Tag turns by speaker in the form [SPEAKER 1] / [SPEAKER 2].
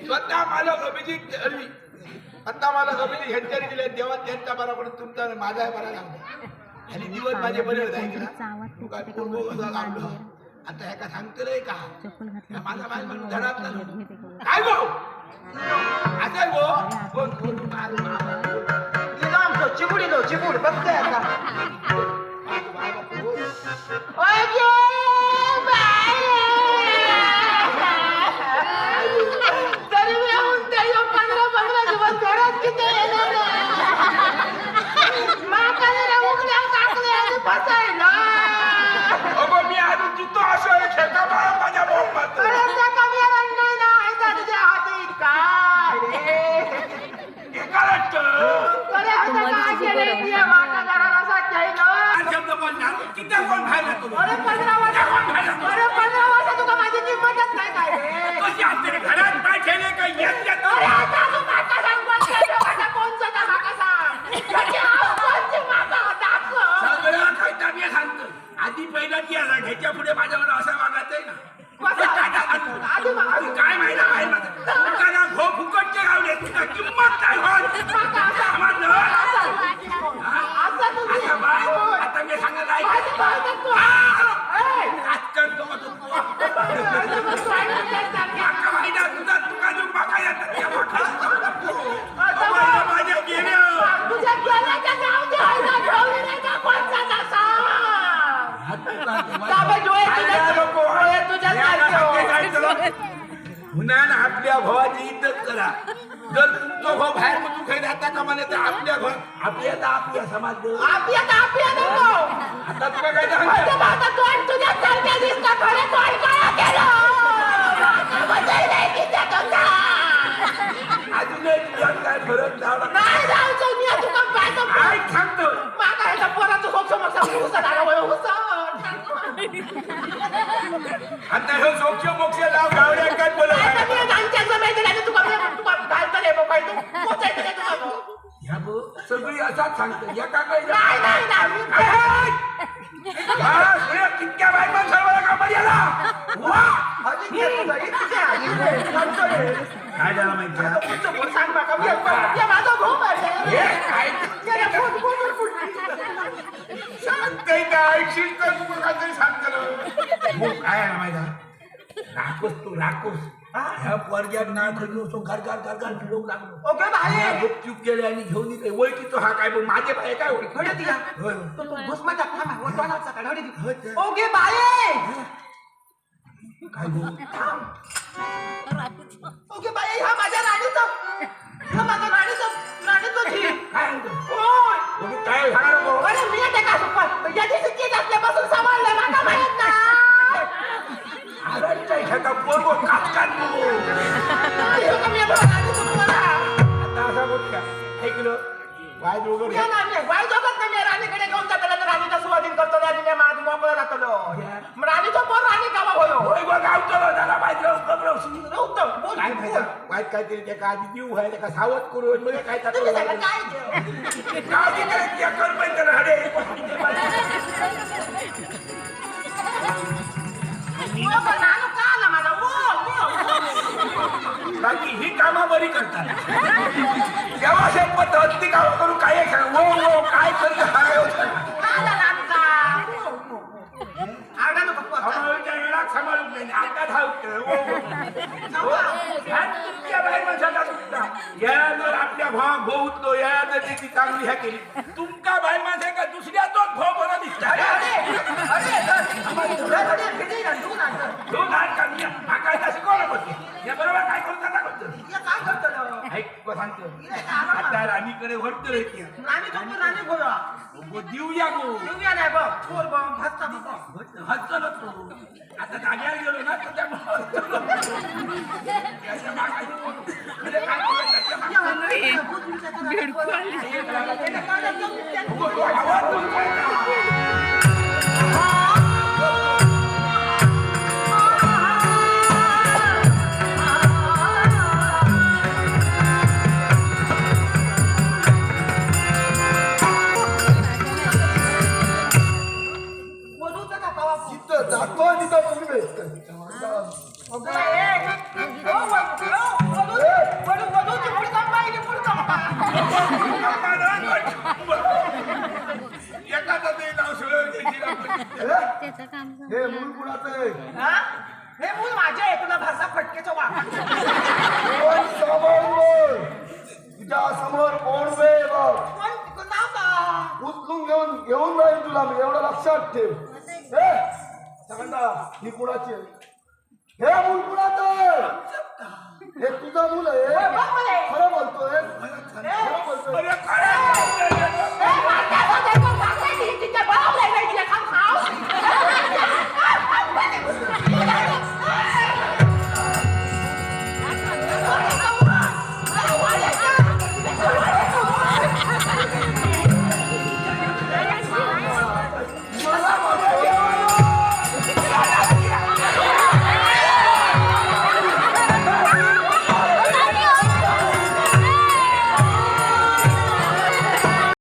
[SPEAKER 1] स्वतः मला अभिजित आता मला अभिजित ह्यांच्याने दिले तेव्हा त्यांचा बरा पण तुमचा माझा बरा लागला आणि दिवस माझे बरे होते आता सांगतलंय का?
[SPEAKER 2] चप्पल
[SPEAKER 1] या माझा बाय म्हणून.
[SPEAKER 2] घातली
[SPEAKER 1] काय गो? असं आहे गो?
[SPEAKER 3] आमचं चिबुड येतो चिबुड बघतोय किती
[SPEAKER 1] कोण खायला तुला
[SPEAKER 3] अरे पंधरा वर्ष अरे पंधरा वर्ष तुका माझी किंमतच नाही काय रे?
[SPEAKER 1] कशी असते घरात काय काय येत येत
[SPEAKER 3] अरे आता तू माका सांग कोण केलं माझा कोणचं त्या माका सांग? त्याची आव कोणची माका दाखव.
[SPEAKER 1] सगळं खायचा मी सांगतो. आधी पहिला ती आला घ्यायच्या पुढे माझ्यावर असं वागायचंय ना.
[SPEAKER 3] कसं?
[SPEAKER 1] काय सांगतो?
[SPEAKER 3] आधी
[SPEAKER 1] काय माहिती काय माझं? घो फुकटचे गावले तुला किंमत काय होत.
[SPEAKER 3] माका असं-
[SPEAKER 1] समजलं?
[SPEAKER 3] असं तुझी
[SPEAKER 1] आता बाय, आता मी सांगत आहे
[SPEAKER 3] माझी बायको तू. ए,
[SPEAKER 1] आजकाल तो तू
[SPEAKER 3] अरे मग तू आहे तुझ्यासारखी.
[SPEAKER 1] माका माहिती आहे, तुझा तुका जो माका येतात त्या माका.
[SPEAKER 3] आता
[SPEAKER 1] मला
[SPEAKER 3] मग-
[SPEAKER 1] माझ्या गेल्या
[SPEAKER 3] तुझ्या गेल्याच्या गावची आईला ठेवली नाही का कोणचा तसा? बाबा डोळे तुझ्या- डोळे तुझ्यासारखे हो.
[SPEAKER 1] हुनान आपल्या भावाची इज्जत करा जर तुमचा भाऊ बाहेर तू काही राहता का म्हणे तर आपल्या घर आपल्या आपल्या समाज
[SPEAKER 3] आपल्या.
[SPEAKER 1] आता तुला काय
[SPEAKER 3] माझ्या
[SPEAKER 1] सांगतो
[SPEAKER 3] भावाचं तोंड तुझ्यासारखे दिसतं, खरं तोंड काळं केलं. बदल नाही तिच्या तुझा.
[SPEAKER 1] अजूनही तुझ्यात काय फरक झाला
[SPEAKER 3] नाही जायचं, मी तुका पाहतो.
[SPEAKER 1] काय सांगतो
[SPEAKER 3] मागं ह्याच्या पोराचं सोक्ष मोक्ष हुसत आलं होय, हुसत.
[SPEAKER 1] आता हे सोक्ष मोक्ष लाव गावड्या काय बोलत
[SPEAKER 3] काय तर
[SPEAKER 1] आहे?
[SPEAKER 3] मी रांच्याचं माहिती नाही, तुका मी- तुका घालतं रे बाबा, तू पोचायचं नाही तुका गं.
[SPEAKER 1] ह्या बघ, सगळी असाच सांगतो या का काय
[SPEAKER 3] नाही, नाही, नाही, मी-
[SPEAKER 1] कितक्या बायका सर्व कामात याला वा
[SPEAKER 3] अजून घे तुझं, इतकं आहे. सांगतो रे.
[SPEAKER 1] काय झालं माहिती आहे?
[SPEAKER 3] पुढचं बोल, सांग माका, मी- मी माझा भाऊ आहे.
[SPEAKER 1] हे काय
[SPEAKER 3] गेल्या फोन- फोनवर बोल.
[SPEAKER 1] काय शिकतं तू काहीतरी सांगतं ना. हो, काय आहे ना माहिती आहे? राखोस तू राखोस ह्या पोरग्यात ना खरी असो घर घर घर घर फिरवू लागलो.
[SPEAKER 3] ओके भाई
[SPEAKER 1] गुपचूप केले आणि घेऊन इकडे. ओळखीतो हा काय पण माझे भाई काय ओळखी.
[SPEAKER 3] तो तो थांबा वटवानाचा
[SPEAKER 1] ते.
[SPEAKER 3] ओके बाये
[SPEAKER 1] काय बोलू?
[SPEAKER 3] ओके बाये ह्या माझ्या राणीचं. ह्या माझ्या राणीचं राणीचं
[SPEAKER 1] काय काय.
[SPEAKER 3] अरे
[SPEAKER 1] वाय
[SPEAKER 3] या मी वाई जगत नाही मी. राणीकडे घेऊन तर राणीचा स्वाधीन करतो. आणि मी माझं मोकळं राहतो मग राणीचं पोर राणी गावा होयो.
[SPEAKER 1] होय गो गावचं झाला पाहिजे लवकर लवकर.
[SPEAKER 3] उत्तम बोल
[SPEAKER 1] काय
[SPEAKER 3] बोल.
[SPEAKER 1] माहिती? वाईट काहीतरी आधी जीव व्हायला का सावध करू? म्हणजे काय चालू
[SPEAKER 3] काय.
[SPEAKER 1] बाकी ही कामा बरी करतात. सांभाळून नाही आता धावतं वो वो. हो, तुमच्या बाहेर माणसाला सुद्धा. या जर आपल्या भावा भाऊ तो या जर त्याची चांगली ह्या केली तुमका बाहेर माणसा का? दुसऱ्या तोच भाऊ बरं
[SPEAKER 3] ना, तू
[SPEAKER 1] लहान कामी हा काय तसं शिकवलं होते या बरोबर काय करतो
[SPEAKER 3] हे काय करतो?
[SPEAKER 1] ऐक सांगतो. राणीकडे वरत राहते
[SPEAKER 3] राणी झोपून राणी गोव्या.
[SPEAKER 1] गो देऊया गो
[SPEAKER 3] देऊया नाही बघ. बोल बघ, भाजता बघ.
[SPEAKER 1] हसलो तू आता जाग्यावर गेलो ना तर त्या त्याच्या मागायचं
[SPEAKER 3] हे
[SPEAKER 4] मूळ कुणाचं
[SPEAKER 3] हे मूल माझ्या आहे तुला भाषा फटकेच्या वापर
[SPEAKER 4] समोर तिच्या समोर कोण वेळ बघ.
[SPEAKER 3] नाव का
[SPEAKER 4] उचलून घेऊन घेऊन जाईल तुला मी एवढं लक्षात ठेव हे सगळ्यांना ही कुणाची? हे मूल कुणाचं? हे तुझा मुलं आहे? खरं बोलतोय? खरं बोलतोय?